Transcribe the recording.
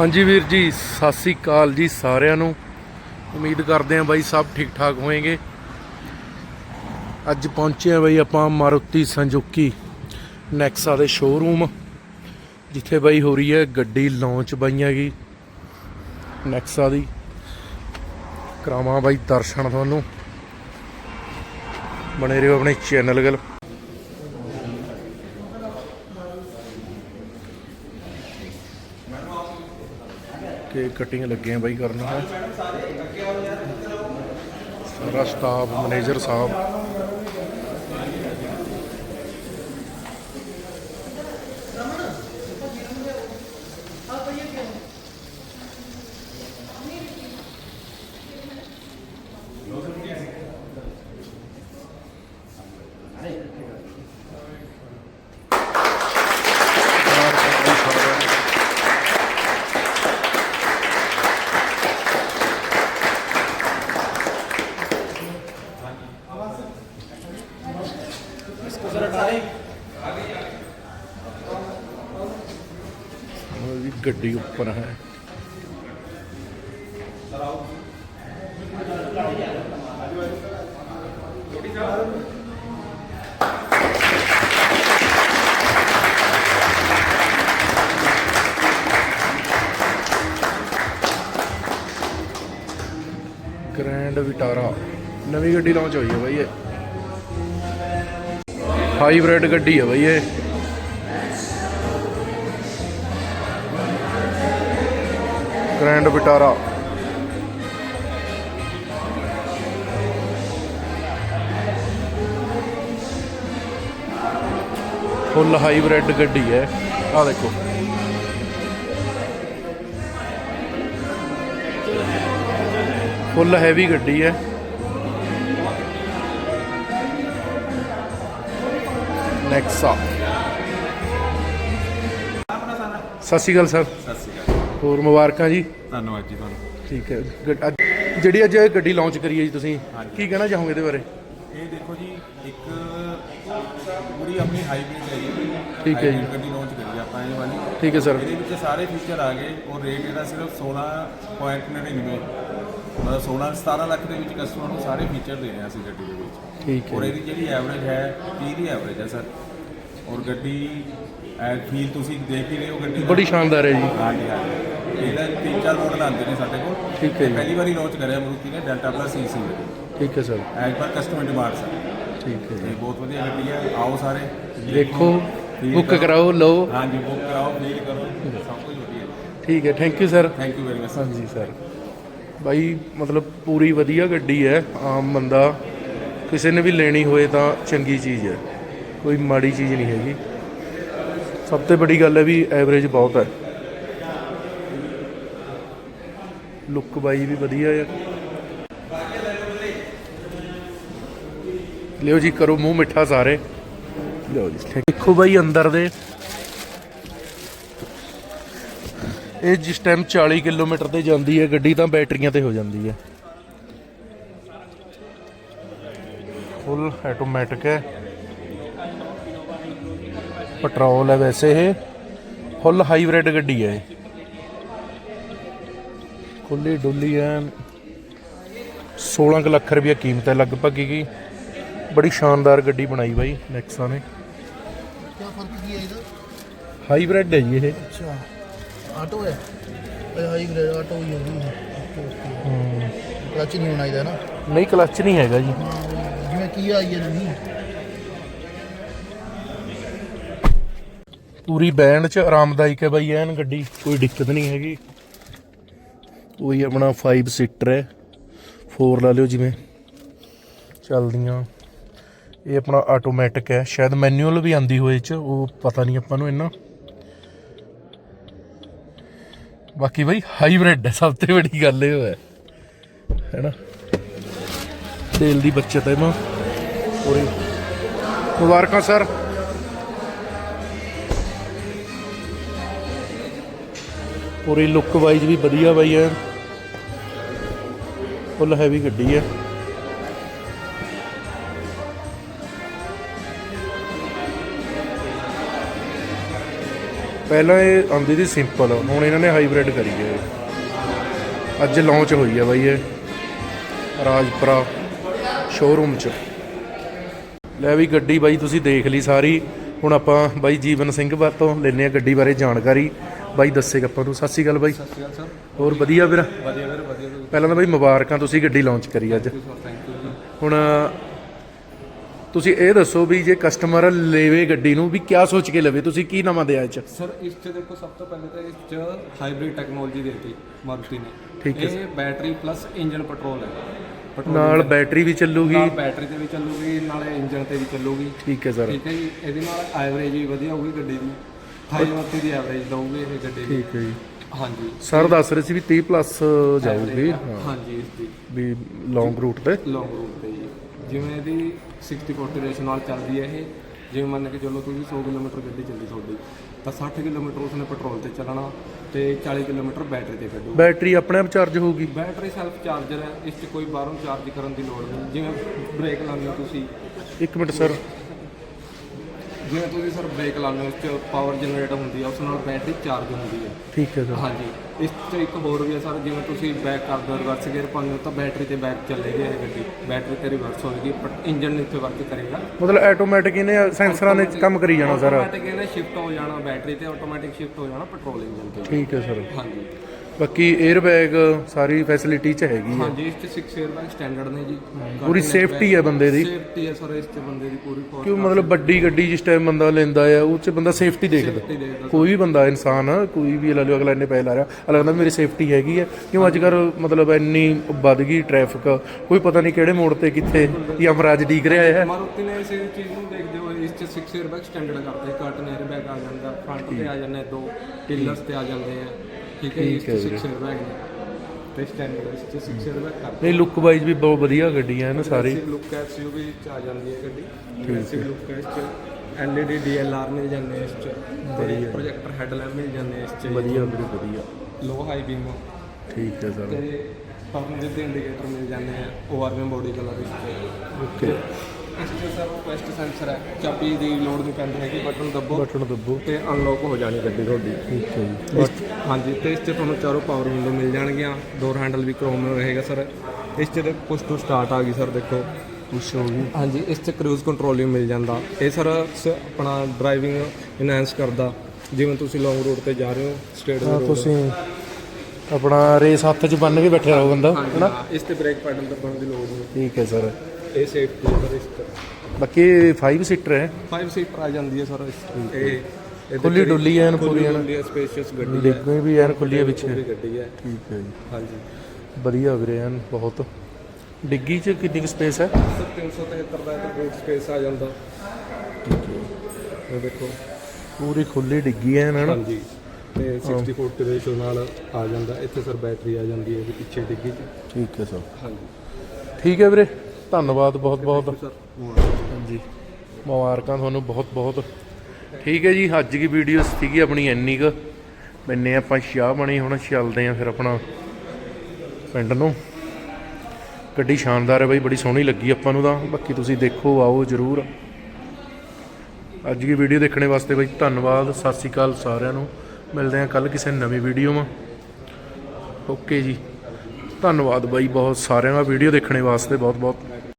ਹਾਂਜੀ ਵੀਰ ਜੀ, ਸਤਿ ਸ੍ਰੀ ਅਕਾਲ ਜੀ ਸਾਰਿਆਂ ਨੂੰ। ਉਮੀਦ ਕਰਦੇ ਹਾਂ ਬਾਈ ਸਭ ਠੀਕ ਠਾਕ ਹੋਣਗੇ ਅੱਜ ਪਹੁੰਚੇ ਹਾਂ ਬਾਈ ਆਪਾਂ ਮਾਰੂਤੀ ਸੰਜੋਕੀ ਨੈਕਸਾ ਦੇ ਸ਼ੋਰੂਮ ਜਿੱਥੇ ਬਾਈ ਹੋ ਰਹੀ ਹੈ ਗੱਡੀ ਲਾਂਚ ਬਾਈਆਂ ਗਈ ਨੈਕਸਾ ਦੀ। ਕਰਾਵਾਂ ਬਾਈ ਦਰਸ਼ਨ ਤੁਹਾਨੂੰ। ਬਣੇ ਰਹੋ ਆਪਣੇ ਚੈਨਲ ਗੱਲ ਕੇ ਕਟਿੰਗ ਲੱਗੇ ਆ ਬਾਈ ਕਰਨ ਹੈ ਸਾਰਾ ਸਟਾਫ ਮੈਨੇਜਰ ਸਾਹਿਬ। ਗੱਡੀ ਉੱਪਰ ਹੈ। ਗ੍ਰੈਂਡ ਵਿਟਾਰਾ ਨਵੀਂ ਗੱਡੀ ਲਾਂਚ ਹੋਈ ਹੈ ਬਾਈ ਇਹ। ਹਾਈਬ੍ਰਿਡ ਗੱਡੀ ਹੈ ਬਾਈ ਇਹ। Grand Vitara. ਫੁੱਲ ਹਾਈਬ੍ਰਿਡ ਗੱਡੀ ਹੈ। ਆ ਦੇਖੋ। ਫੁੱਲ ਹੈਵੀ ਗੱਡੀ ਹੈ। ਨੈਕਸਾ ਸਤਿ ਸ਼੍ਰੀ ਅਕਾਲ, ਸਰ। ਹੋਰ ਮੁਬਾਰਕਾਂ ਜੀ। ਧੰਨਵਾਦ ਜੀ ਤੁਹਾਨੂੰ। ਠੀਕ ਹੈ। ਗੱਡ- ਅੱਜ- ਜਿਹੜੀ ਅੱਜ ਇਹ ਗੱਡੀ ਲਾਂਚ ਕਰੀ ਹੈ ਜੀ ਤੁਸੀਂ ਕੀ ਕਹਿਣਾ ਚਾਹੋਗੇ ਇਹਦੇ ਬਾਰੇ? ਇਹ ਦੇਖੋ ਜੀ ਇੱਕ ਪੂਰੀ ਆਪਣੀ ਹਾਈਬ੍ਰਿਡ ਹੈ ਜੀ। ਠੀਕ ਹੈ ਜੀ। Hybrid ਗੱਡੀ ਲਾਂਚ ਕਰੀ ਆਪਾਂ ਇਹ ਵਾਲੀ। ਠੀਕ ਹੈ ਸਰ ਇਹਦੇ ਵਿੱਚ ਸਾਰੇ ਫੀਚਰ ਆ ਗਏ। ਔਰ ਰੇਟ ਇਹਦਾ ਸਿਰਫ 16.99 ਮਤਲਬ 16 17 ਲੱਖ ਦੇ ਵਿੱਚ ਕਸਟਮਰ ਨੂੰ ਸਾਰੇ ਫੀਚਰ ਦੇ ਰਹੇ ਹਾਂ ਅਸੀਂ ਗੱਡੀ ਦੇ ਵਿੱਚ। ਠੀਕ ਔਰ ਹੈ ਇਹਦੀ ਜਿਹੜੀ ਐਵਰੇਜ ਹੈ 30 ਦੀ ਐਵਰੇਜ ਹੈ ਸਰ ਔਰ ਗੱਡੀ ਐ ਫੀਲ ਤੁਸੀਂ ਦੇਖ ਹੀ ਰਹੇ ਹੋ ਗੱਡੀ ਦਾ। ਬੜੀ ਸ਼ਾਨਦਾਰ ਹੈ ਜੀ। ਹਾਂਜੀ ਹਾਂਜੀ। ਇਹਦਾ ਤਿੰਨ ਚਾਰ ਮਾਡਲ ਆਉਂਦੇ ਨੇ ਸਾਡੇ ਕੋਲ। ਠੀਕ ਹੈ ਇਹ ਜੀ। ਪਹਿਲੀ ਵਾਰੀ ਲਾਂਚ ਕਰਿਆ ਮਰੂਤੀ ਨੇ ਡੈਲਟਾ ਪਲੱਸ ਈਸੀ ਠੀਕ ਹੈ sir. As per customer demand sir. ਠੀਕ ਹੈ ਇਹ ਜੀ ਬਹੁਤ ਵਧੀਆ ਗੱਡੀ ਹੈ। ਆਓ ਸਾਰੇ। ਦੇਖੋ Feel ਬੁੱਕ ਕਰੋ। ਕਰਾਓ ਲਓ। ਹਾਂਜੀ ਬੁੱਕ ਕਰਾਓ ਫੀਲ ਕਰੋ। ਸਭ ਕੁਝ ਵਧੀਆ। ਠੀਕ ਹੈ। Thank you sir thank you very much ਹਾਂਜੀ ਸਰ ਬਾਈ ਮਤਲਬ ਪੂਰੀ ਵਧੀਆ ਗੱਡੀ ਹੈ। ਆਮ ਬੰਦਾ ਕਿਸੇ ਨੇ ਵੀ ਲੈਣੀ ਹੋਏ ਤਾਂ ਚੰਗੀ ਚੀਜ਼ ਹੈ। ਕੋਈ ਮਾੜੀ ਚੀਜ਼ ਨਹੀਂ ਹੈਗੀ। ਸਭ ਤੋਂ ਵੱਡੀ ਗੱਲ ਹੈ ਵੀ ਐਵਰੇਜ ਬਹੁਤ ਹੈ। ਲੁੱਕ ਬਾਈ ਵੀ ਵਧੀਆ ਹੈ ਲਿਓ ਜੀ, ਕਰੋ ਮੂੰਹ ਮਿੱਠਾ ਸਾਰੇ। ਲਿਓ ਜੀ ਦੇਖੋ ਬਾਈ ਅੰਦਰ ਦੇ। ਇਹ ਜਿਸ ਟਾਈਮ 40 ਕਿਲੋਮੀਟਰ ਤੇ ਜਾਂਦੀ ਹੈ, ਗੱਡੀ ਤਾਂ ਬੈਟਰੀਆਂ ਤੇ ਹੋ ਜਾਂਦੀ ਹੈ। ਫੁੱਲ ਆਟੋਮੈਟਿਕ ਹੈ। ਪੈਟਰੋਲ ਹੈ ਵੈਸੇ ਇਹ। ਫੁੱਲ ਹਾਈਬ੍ਰਿਡ ਗੱਡੀ ਹੈ ਇਹ। ਖੁੱਲੀ ਡੁੱਲੀ ਐ 16 ਲੱਖ ਰੁਪਏ ਕੀਮਤ ਹੈ ਲਗਭਗ ਕੀ ਬੜੀ ਸ਼ਾਨਦਾਰ ਗੱਡੀ ਬਣਾਈ ਬਾਈ ਨੈਕਸਾ ਨੇ ਕੀ ਫ਼ਰਕ ਕੀ ਹੈ ਇਹਦਾ? ਹਾਈਬ੍ਰਿਡ ਹੈ ਜੀ ਇਹ। ਅੱਛਾ ਆਟੋ ਹੈ। ਹਾਈਬ੍ਰਿਡ ਆਟੋ ਹੀ ਹੈ ਹੂੰ। ਕਲਚ ਨਹੀਂ ਹੋਣਾ ਇਹਦਾ ਨਾ? ਨਹੀਂ ਕਲਚ ਨਹੀਂ ਹੈਗਾ ਜੀ। ਜਿਵੇਂ ਕੀ ਆਈ ਹੈ ਨਹੀਂ ਪੂਰੀ ਬੈਂਡ ਚ ਆਰਾਮਦਾਇਕ ਹੈ ਬਾਈ ਐਨ ਗੱਡੀ ਕੋਈ ਦਿੱਕਤ ਨਹੀਂ ਹੈਗੀ। ਕੋਈ ਆਪਣਾ 5 ਸੀਟਰ ਹੈ। 4 ਲਾ ਲਿਓ ਜਿਵੇਂ। ਚੱਲਦੀਆਂ। ਇਹ ਆਪਣਾ ਆਟੋਮੈਟਿਕ ਹੈ। ਸ਼ਾਇਦ ਮੈਨੂਅਲ ਵੀ ਆਂਦੀ ਹੋਏ ਚ, ਉਹ ਪਤਾ ਨਹੀਂ ਆਪਾਂ ਨੂੰ ਇੰਨਾ। ਬਾਕੀ ਬਾਈ ਹਾਈਬ੍ਰਿਡ ਹੈ, ਸਭ ਤੋਂ ਵੱਡੀ ਗੱਲ ਇਹ ਹੈ। ਹੈਨਾ? ਤੇਲ ਦੀ ਬਚਤ ਹੈ ਮਾ ਪੂਰੀ। ਮੁਬਾਰਕਾਂ ਸਰ ਪੂਰੀ ਲੁੱਕ ਵਾਈਜ਼ ਵੀ ਵਧੀਆ ਬਾਈ ਹੈ। ਫੁੱਲ ਹੈਵੀ ਗੱਡੀ ਹੈ। ਪਹਿਲਾਂ ਇਹ ਆਉਂਦੀ ਸੀ ਸਿੰਪਲ ਹੁਣ ਇਹਨਾਂ ਨੇ ਹਾਈਬ੍ਰਿਡ ਕਰੀ ਹੈ। ਅੱਜ ਲਾਂਚ ਹੋਈ ਹੈ ਬਾਈ ਇਹ ਰਾਜਪੁਰਾ ਸ਼ੋਰੂਮ 'ਚ। ਲੈ ਵੀ ਗੱਡੀ ਬਾਈ ਤੁਸੀਂ ਦੇਖ ਲਈ ਸਾਰੀ। ਹੁਣ ਆਪਾਂ ਬਾਈ ਜੀਵਨ ਸਿੰਘ ਤੋਂ ਲੈਨੇ ਆ ਗੱਡੀ ਬਾਰੇ ਜਾਣਕਾਰੀ। ਬਾਈ ਦੱਸੇਗਾ ਆਪਾਂ ਨੂੰ ਸਤਿ ਸ਼੍ਰੀ ਅਕਾਲ ਬਾਈ। ਸਤਿ ਸ਼੍ਰੀ ਅਕਾਲ ਸਰ। ਹੋਰ ਵਧੀਆ ਵੀਰ? ਵਧੀਆ ਵੀਰ ਪਹਿਲਾਂ ਤਾਂ ਬਾਈ ਮੁਬਾਰਕਾਂ ਤੁਸੀਂ ਗੱਡੀ ਲਾਂਚ ਕਰੀ ਅੱਜ। ਹੁਣ ਤੁਸੀਂ ਇਹ ਦੱਸੋ ਵੀ ਜੇ ਕਸਟਮਰ ਲੈਵੇ ਗੱਡੀ ਨੂੰ ਵੀ ਕਿਆ ਸੋਚ ਕੇ ਲਵੇ? ਤੁਸੀਂ ਕੀ ਨਵਾਂ ਦਿਆ ਇਹ ਚ ਸਰ ਇਸ 'ਚ ਦੇਖੋ ਸਭ ਤੋਂ ਪਹਿਲੇ ਤਾਂ ਇਸ 'ਚ ਹਾਈਬ੍ਰਿਡ ਟੈਕਨੋਲੋਜੀ ਦੇਤੀ ਮਾਰੂਤੀ ਨੇ। ਠੀਕ ਹੈ ਇਹ ਬੈਟਰੀ ਪਲੱਸ ਇੰਜਨ ਪੈਟਰੋਲ ਹੈ। ਨਾਲ ਬੈਟਰੀ ਵੀ ਚੱਲੂਗੀ। ਨਾਲ ਬੈਟਰੀ ਤੇ ਵੀ ਚੱਲੂਗੀ ਨਾਲੇ ਇੰਜਨ ਤੇ ਵੀ ਚੱਲੂਗੀ। ਠੀਕ ਹੈ ਸਰ ਠੀਕ ਹੈ ਜੀ ਇਹਦੇ ਨਾਲ ਐਵਰੇਜ ਵੀ ਵਧੀਆ ਹੋਊਗੀ ਗੱਡੀ ਦੀ। 28 ਵਾਟ ਦੀ ਐਵਰੇਜ ਦਊਗੀ ਇਹ ਗੱਡੀ ਦੀ। ਠੀਕ ਹੈ ਜੀ। ਹਾਂਜੀ। ਸਰ ਦੱਸ ਰਹੇ ਸੀ ਵੀ 30 ਪਲੱਸ ਜਾਊਗੀ। ਹਾਂ ਹਾਂਜੀ ਇਸ ਦੀ। ਵੀ ਲੌਂਗ ਰੂਟ ਤੇ। ਲੌਂਗ ਰੂਟ ਤੇ ਜੀ। ਜਿਵੇਂ ਇਹਦੀ 60 40 ਰੇਸ਼ੋ ਨਾਲ ਚੱਲਦੀ ਹੈ ਇਹ ਜਿਵੇਂ ਮੰਨ ਕੇ ਚੱਲੋ ਤੁਸੀਂ 100 ਕਿਲੋਮੀਟਰ ਗੱਡੀ ਚੱਲੀ ਤੁਹਾਡੀ ਤਾਂ 60 ਕਿਲੋਮੀਟਰ ਉਸਨੇ ਪੈਟਰੋਲ ਤੇ ਚੱਲਣਾ ਤੇ 40 ਕਿਲੋਮੀਟਰ ਬੈਟਰੀ ਤੇ ਕੱਢੂ। ਬੈਟਰੀ ਆਪਣੇ ਆਪ ਚਾਰਜ ਹੋਊਗੀ? ਬੈਟਰੀ ਸੈਲਫ ਚਾਰਜਰ ਹੈ ਇਸ 'ਚ ਕੋਈ ਬਾਹਰੋਂ ਚਾਰਜ ਕਰਨ ਦੀ ਲੋੜ ਨਹੀਂ। ਜਿਵੇਂ ਬ੍ਰੇਕ ਲਾਉਂਦੇ ਹੋ ਤੁਸੀਂ। ਇੱਕ ਮਿੰਟ ਸਰ ਜਿਵੇਂ ਤੁਸੀਂ ਸਰ ਬ੍ਰੇਕ ਲਾਉਂਦੇ ਹੋ ਇਸ 'ਚ ਪਾਵਰ ਜਨਰੇਟ ਹੁੰਦੀ ਹੈ ਉਸ ਨਾਲ ਬੈਟਰੀ ਚਾਰਜ ਹੁੰਦੀ ਹੈ ਠੀਕ ਹੈ ਸਰ। ਹਾਂਜੀ। ਇਸ 'ਚ ਇੱਕ ਹੋਰ ਵੀ ਹੈ ਸਰ ਜਿਵੇਂ ਤੁਸੀਂ ਬੈਕ ਕਰਦੇ ਹੋ ਰਿਵਰਸ ਗੇਅਰ ਪਾਉਂਦੇ ਹੋ ਤਾਂ ਬੈਟਰੀ ਤੇ ਬੈਕ ਚੱਲੇਗੀ ਇਹ ਗੱਡੀ। ਬੈਟਰੀ ਤੇ ਰਿਵਰਸ ਹੋਏਗੀ ਬਟ ਇੰਜਨ ਨਹੀਂ ਇੱਥੇ ਵਰਕ ਕਰੇਗਾ। ਮਤਲਬ ਆਟੋਮੈਟਿਕ ਇਹਨੇ ਸੈਂਸਰਾਂ ਨੇ ਕੰਮ ਕਰੀ ਜਾਣਾ ਸਰ। ਆਟੋਮੈਟਿਕ ਇਹਨੇ ਸ਼ਿਫਟ ਹੋ ਜਾਣਾ ਬੈਟਰੀ ਤੇ ਆਟੋਮੈਟਿਕ ਸ਼ਿਫਟ ਹੋ ਜਾਣਾ ਪੈਟਰੋਲ ਇੰਜਨ ਤੇ। ਠੀਕ ਹੈ ਸਰ। ਹਾਂਜੀ। ਬਾਕੀ 에ਅਰ ਸਾਰੀ ਫੈਸਿਲਿਟੀ ਚ ਹੈਗੀ ਹੈ। ਹਾਂਜੀ ਇਸ ਚ 6 에ਅਰ ਬੈਗ ਸਟੈਂਡਰਡ ਨੇ ਜੀ ਪੂਰੀ safety ਹੈ ਬੰਦੇ ਦੀ। ਸੇਫਟੀ ਹੈ ਸਰ ਇਸ ਚ ਬੰਦੇ ਦੀ ਪੂਰੀ ਕਿਉਂ ਮਤਲਬ ਵੱਡੀ ਗੱਡੀ ਜਿਸ ਟਾਈਮ ਬੰਦਾ ਲੈਂਦਾ ਆ ਉਹ ਚ ਬੰਦਾ ਸੇਫਟੀ ਦੇਖਦਾ। ਕੋਈ ਵੀ ਬੰਦਾ ਇਨਸਾਨ ਆ, ਕੋਈ ਵੀ ਲਾ ਲਓ ਅਗਲਾ ਇੰਨੇ ਪੈਸੇ ਲਾ ਰਿਹਾ ਅਗਲਾ ਕਹਿੰਦਾ ਮੇਰੀ ਸੇਫਟੀ ਹੈਗੀ ਹੈ। ਕਿਉਂ ਅੱਜ ਕੱਲ ਮਤਲਬ ਇੰਨੀ ਵੱਧ ਗਈ ਟ੍ਰੈਫਿਕ ਕੋਈ ਪਤਾ ਨਹੀਂ ਕਿਹੜੇ ਮੋੜ ਤੇ ਕਿੱਥੇ ਅਮਰਾਜ ਡੀਕ ਰਿਹਾ ਹੈ। ਮਾਰੂਤੀ ਨੇ ਇਸ ਚੀਜ਼ ਨੂੰ ਦੇਖਦੇ ਹੋਏ ਇਸ ਚ 6 에ਅਰ ਬੈਗ ਸਟੈਂਡਰਡ ਕਰਤੇ। ਕਰਟਨ 에ਅਰ ਆ ਜਾਂਦਾ ਫਰੰਟ ਤੇ ਆ ਜਾਂਦੇ ਦੋ ਪਿਲਰਸ ਤੇ ਆ ਜਾਂਦੇ ਆ। ਠੀਕ ਹੈ ਜੀ, ਇਸ 'ਚ 6 에ਅਰ ਬੈਗ ਨੇ ਤੇ ਸਟੈਂਡਰਡ ਇਸ 'ਚ 6 에ਅਰ ਬੈਗ ਕਰਤੇ ਨਹੀਂ ਲੁੱਕ ਵਾਈਜ਼ ਵੀ ਬਹੁਤ ਵਧੀਆ ਗੱਡੀ ਹੈ ਨਾ ਸਾਰੀ। ਲੁੱਕ ਐਸਯੂਵੀ ਚ ਆ ਜਾਂਦੀ ਹੈ ਗੱਡੀ। ਐਗਰੈਸਿਵ ਲੁੱਕ ਇਸ ਚ। ਐਲਈਡੀ ਡੀਐਲਆਰ ਮਿਲ ਜਾਂਦੇ ਆ ਇਸ ਚ। ਤੇ ਪ੍ਰੋਜੈਕਟਰ ਹੈਡਲੈਂਪ ਮਿਲ ਜਾਂਦੇ ਆ ਇਸ ਚ। ਵਧੀਆ ਵੀਰੇ ਵਧੀਆ। ਲੋ ਹਾਈ ਬੀਮ ਠੀਕ ਹੈ ਸਰ। ਤੇ ਦੇ ਇੰਡੀਕੇਟਰ ਮਿਲ ਜਾਂਦੇ ਆ ਓਆਰਐਮ ਬੋਡੀ ਕਲਰ ਇਸ ਚ। ਓਕੇ ਸਰ ਕੁਐਸਟ ਸੈਂਸਰ ਹੈ। ਚਾਬੀ ਦੀ ਲੋਡ ਨਹੀਂ ਪੈਂਦੀ ਹੈਗੀ ਬਟਨ ਦੱਬੋ। ਬਟਨ ਦੱਬੋ। ਤੇ ਅਨਲੌਕ ਹੋ ਜਾਣੀ ਗੱਡੀ ਤੁਹਾਡੀ। ਠੀਕ ਹੈ ਜੀ। ਇਸ- ਹਾਂਜੀ ਤੇ ਇਸ 'ਚ ਤੁਹਾਨੂੰ ਚਾਰੋਂ ਪਾਵਰ ਵਿੰਡੋ ਮਿਲ ਜਾਣਗੀਆਂ। ਡੋਰ ਹੈਂਡਲ ਵੀ ਕ੍ਰੋਮ ਰਹੇਗਾ ਸਰ ਇਸ 'ਚ ਤੇ ਪੁਸ਼ ਟੂ ਸਟਾਰਟ ਆ ਗਈ ਸਰ ਦੇਖੋ। ਪੁਸ਼ ਹੋ ਗਈ। ਹਾਂਜੀ ਇਸ 'ਚ ਕਰੂਜ਼ ਕੰਟਰੋਲ ਵੀ ਮਿਲ ਜਾਂਦਾ। ਇਹ ਸਰ ਸ- ਆਪਣਾ ਡਰਾਈਵਿੰਗ ਇਨਹੈਂਸ ਕਰਦਾ। ਜਿਵੇਂ ਤੁਸੀਂ ਲੌਂਗ ਰੂਟ ਤੇ ਜਾ ਰਹੇ ਹੋ ਸਟੇਟ ਹਾਂ ਰੋਡ ਤੁਸੀਂ ਆਪਣਾ ਰੇਸ ਹੱਥ 'ਚ ਬੰਨ ਕੇ ਬੈਠੇ ਰਹੋ ਬੰਦਾ ਹਾਂਜੀ ਹਾਂ, ਇਸ ਤੇ ਬ੍ਰੇਕ ਪੈਡਲ ਦੱਬਣ ਦੀ ਲੋੜ ਨਹੀਂ। ਠੀਕ ਹੈ ਸਰ। ਇਹ ਸੇਫਟੀ ਸਰ ਇਸ ਬਾਕੀ 5 ਸੀਟਰ ਹੈ। 5 ਸੀਟਰ ਆ ਜਾਂਦੀ ਹੈ ਸਰ। ਇਹ ਖੁੱਲੀ ਡੁੱਲੀ ਐਨ ਪੂਰੀ ਐਨ ਸਪੇਸ਼ੀਅਸ ਗੱਡੀ ਹੈ। ਦੇਖੋ ਵੀ ਐਨ ਖੁੱਲੀ ਹੈ ਪੂਰੀ ਗੱਡੀ ਹੈ। ਠੀਕ ਹੈ ਜੀ। ਹਾਂਜੀ। ਵਧੀਆ ਵੀਰੇ ਐਨ ਬਹੁਤ। ਡਿੱਗੀ 'ਚ ਕਿੰਨੀ ਸਪੇਸ ਹੈ? ਸਰ 373 ਦਾ ਇਹ ਬੂਟ ਸਪੇਸ ਆ ਜਾਂਦਾ। ਇਹ ਦੇਖੋ। ਪੂਰੀ ਖੁੱਲੀ ਡਿੱਗੀ ਐ ਨਾ ਹਾਂਜੀ। ਤੇ 60 40 ਰੇਸ਼ੋ ਨਾਲ ਆ ਜਾਂਦਾ। ਇੱਥੇ ਸਰ ਬੈਟਰੀ ਆ ਜਾਂਦੀ ਹੈ ਇਹਦੀ ਪਿੱਛੇ ਡਿੱਗੀ ਚ। ਠੀਕ ਹੈ ਸਰ। ਹਾਂਜੀ। ਠੀਕ ਹੈ ਵੀਰੇ ਧੰਨਵਾਦ ਬਹੁਤ ਬਹੁਤ। ਸਰ ਹਾਂਜੀ। ਮੁਬਾਰਕਾਂ ਤੁਹਾਨੂੰ ਬਹੁਤ ਬਹੁਤ। ਠੀਕ ਹੈ ਜੀ ਅੱਜ ਦੀ ਵੀਡੀਓ ਸੀਗੀ ਆਪਣੀ ਇੰਨੀ ਕੁ। ਮੈਨੇ ਆਪਾਂ ਸ਼ਾਹ ਬਣੀ ਹੁਣ ਚੱਲਦੇ ਆਂ ਫਿਰ ਆਪਣਾ ਪਿੰਡ ਨੂੰ। ਗੱਡੀ ਸ਼ਾਨਦਾਰ ਹੈ ਬਾਈ ਬੜੀ ਸੋਹਣੀ ਲੱਗੀ ਆਪਾਂ ਨੂੰ ਤਾਂ। ਬਾਕੀ ਤੁਸੀਂ ਦੇਖੋ ਆਓ ਜਰੂਰ। ਅੱਜ ਦੀ ਵੀਡੀਓ ਦੇਖਣੇ ਵਾਸਤੇ ਬਾਈ ਧੰਨਵਾਦ। ਸਤਿ ਸ਼੍ਰੀ ਅਕਾਲ ਸਾਰਿਆਂ ਨੂੰ। ਮਿਲਦੇ ਆਂ ਕੱਲ ਕਿਸੇ ਨਵੀਂ ਵੀਡੀਓ 'ਮਾ ਓਕੇ ਜੀ। ਧੰਨਵਾਦ ਬਾਈ ਬਹੁਤ ਸਾਰਿਆਂ ਦਾ ਵੀਡੀਓ ਦੇਖਣੇ ਵਾਸਤੇ ਬਹੁਤ ਬਹੁਤ